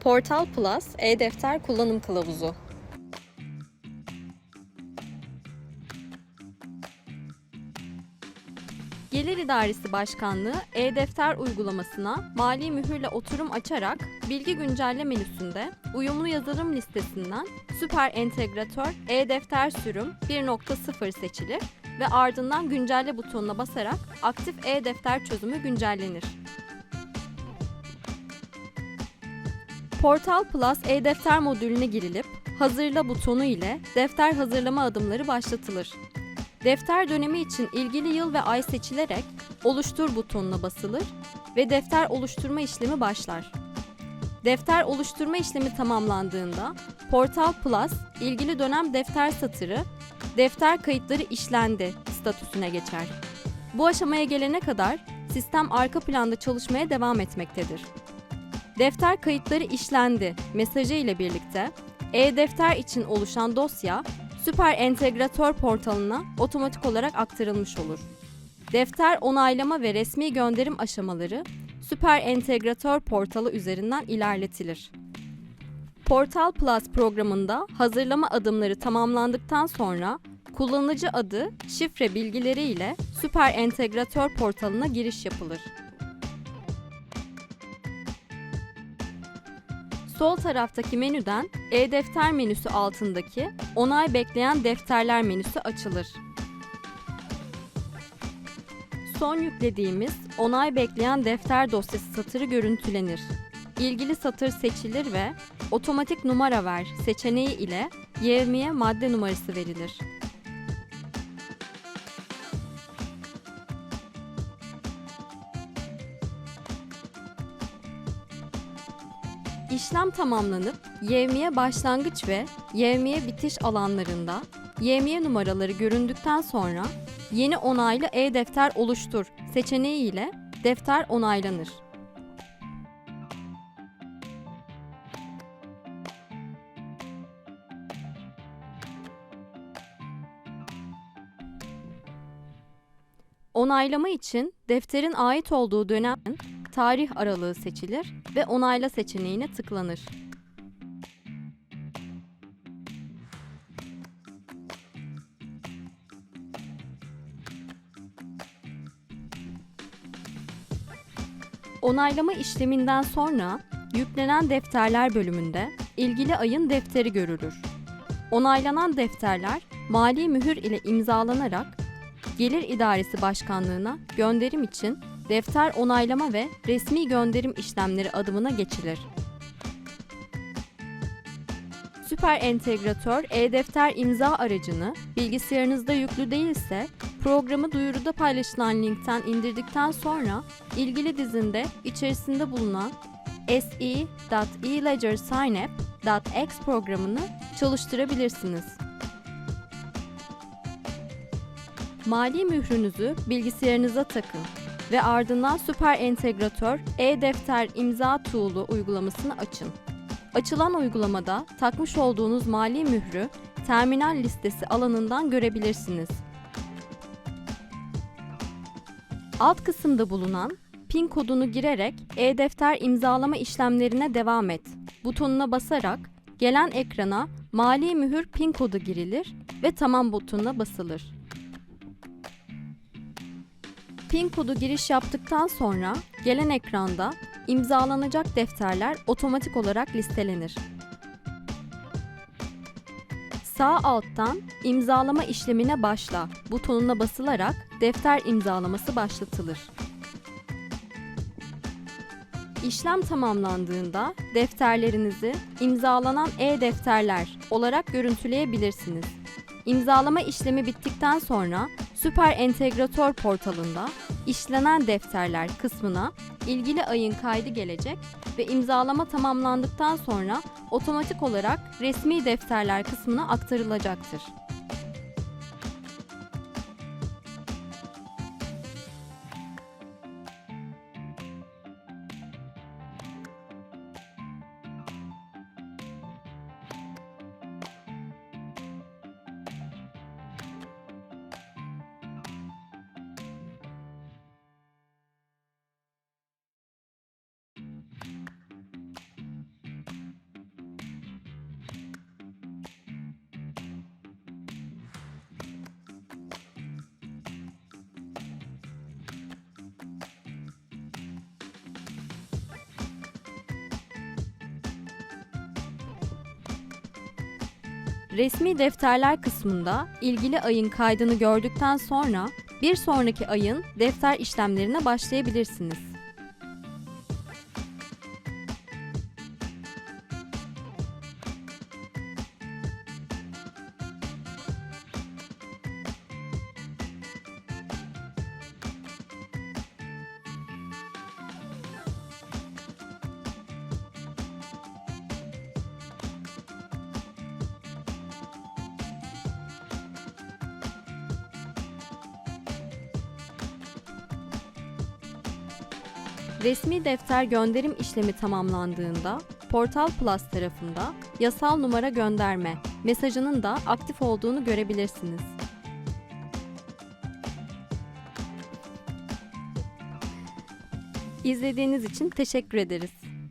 Portal Plus e-defter kullanım kılavuzu. Gelir İdaresi Başkanlığı e-defter uygulamasına mali mühürle oturum açarak bilgi güncelle menüsünde uyumlu yazılım listesinden Süper Entegratör e-defter sürüm 1.0 seçilir ve ardından güncelle butonuna basarak aktif e-defter çözümü güncellenir. Portal Plus e-defter modülüne girilip hazırla butonu ile defter hazırlama adımları başlatılır. Defter dönemi için ilgili yıl ve ay seçilerek oluştur butonuna basılır ve defter oluşturma işlemi başlar. Defter oluşturma işlemi tamamlandığında Portal Plus ilgili dönem defter satırı defter kayıtları işlendi statüsüne geçer. Bu aşamaya gelene kadar sistem arka planda çalışmaya devam etmektedir. Defter kayıtları işlendi mesajı ile birlikte e-defter için oluşan dosya Süper Entegratör portalına otomatik olarak aktarılmış olur. Defter onaylama ve resmi gönderim aşamaları Süper Entegratör portalı üzerinden ilerletilir. Portal Plus programında hazırlama adımları tamamlandıktan sonra kullanıcı adı, şifre bilgileri ile Süper Entegratör portalına giriş yapılır. Sol taraftaki menüden e-defter menüsü altındaki onay bekleyen defterler menüsü açılır. Son yüklediğimiz onay bekleyen defter dosyası satırı görüntülenir. İlgili satır seçilir ve otomatik numara ver seçeneği ile yevmiye madde numarası verilir. İşlem tamamlanıp yevmiye başlangıç ve yevmiye bitiş alanlarında yevmiye numaraları göründükten sonra yeni onaylı e-defter oluştur seçeneği ile defter onaylanır. Onaylama için defterin ait olduğu dönemin tarih aralığı seçilir ve onayla seçeneğine tıklanır. Onaylama işleminden sonra yüklenen defterler bölümünde ilgili ayın defteri görülür. Onaylanan defterler mali mühür ile imzalanarak Gelir İdaresi Başkanlığına gönderim için defter onaylama ve resmi gönderim işlemleri adımına geçilir. Süper Entegratör e-defter imza aracını bilgisayarınızda yüklü değilse programı duyuruda paylaşılan linkten indirdikten sonra ilgili dizinde içerisinde bulunan se.eledgersignup.x programını çalıştırabilirsiniz. Mali mührünüzü bilgisayarınıza takın ve ardından Süper Entegratör e-defter imza tool'u uygulamasını açın. Açılan uygulamada takmış olduğunuz mali mührü terminal listesi alanından görebilirsiniz. Alt kısımda bulunan PIN kodunu girerek e-defter imzalama işlemlerine devam et butonuna basarak gelen ekrana mali mühür PIN kodu girilir ve tamam butonuna basılır. PIN kodu giriş yaptıktan sonra gelen ekranda imzalanacak defterler otomatik olarak listelenir. Sağ alttan imzalama işlemine başla butonuna basılarak defter imzalaması başlatılır. İşlem tamamlandığında defterlerinizi imzalanan e-defterler olarak görüntüleyebilirsiniz. İmzalama işlemi bittikten sonra Süper Entegratör portalında işlenen defterler kısmına ilgili ayın kaydı gelecek ve imzalama tamamlandıktan sonra otomatik olarak resmi defterler kısmına aktarılacaktır. Resmi defterler kısmında ilgili ayın kaydını gördükten sonra bir sonraki ayın defter işlemlerine başlayabilirsiniz. Resmi defter gönderim işlemi tamamlandığında Portal Plus tarafında yasal numara gönderme mesajının da aktif olduğunu görebilirsiniz. İzlediğiniz için teşekkür ederiz.